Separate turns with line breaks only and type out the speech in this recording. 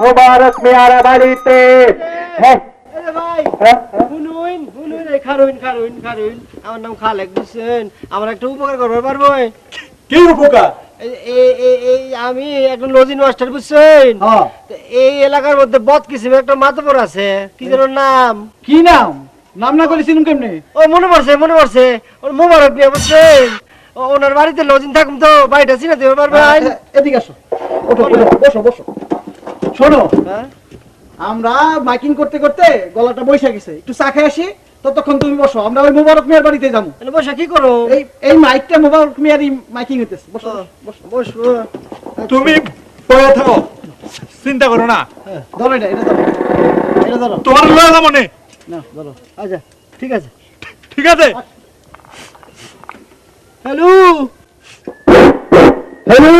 মোবারক মিয়ারা বাড়িতে। হ্যাঁ। হ্যাঁ,
আমার নাম খালেক বুঝছেন আমার একটা উপকার করবার পারব
কি উপকার?
এই- এই- এই- এই আমি একজন লজিন মাস্টার বুঝছেন?
হ্যাঁ।
এই এলাকার মধ্যে বদ কিসিম একটা মাতবর আছে। কি যেন নাম?
কি নাম? নাম না করে চিনুন কেমনে?
ও মনে পড়ছে মনে পড়ছে। ওর মোবারক নিয়ে বুঝছেন? ও ওনার বাড়িতে লজিন থাকুন তো বাড়িটা চিনে দেবে পারবেন
এদিকে আসো। ওঠো, বসো বসো। শোনো।
হ্যাঁ?
আমরা মাইকিং করতে করতে গলাটা বৈশা গেছে। একটু চা খেয়ে আসি ততক্ষণ তুমি বসো আমরা ওই মোবারক মিয়ার বাড়িতে যাব।
বসে কি করো?
এই এই মাইকটা মোবারক মিয়ারই মাইকিং হইতেছে। বসো। বসো।
তুমি পড়ে থাকো চিন্তা করো না।
হ্যাঁ, ধরো এটা এটা ধরো। এটা ধরো।
তোমার লয়ে যাব নে।
না ধরো।
আচ্ছা ঠিক আছে।
ঠিক আছে।
হ্যালো। হ্যালো।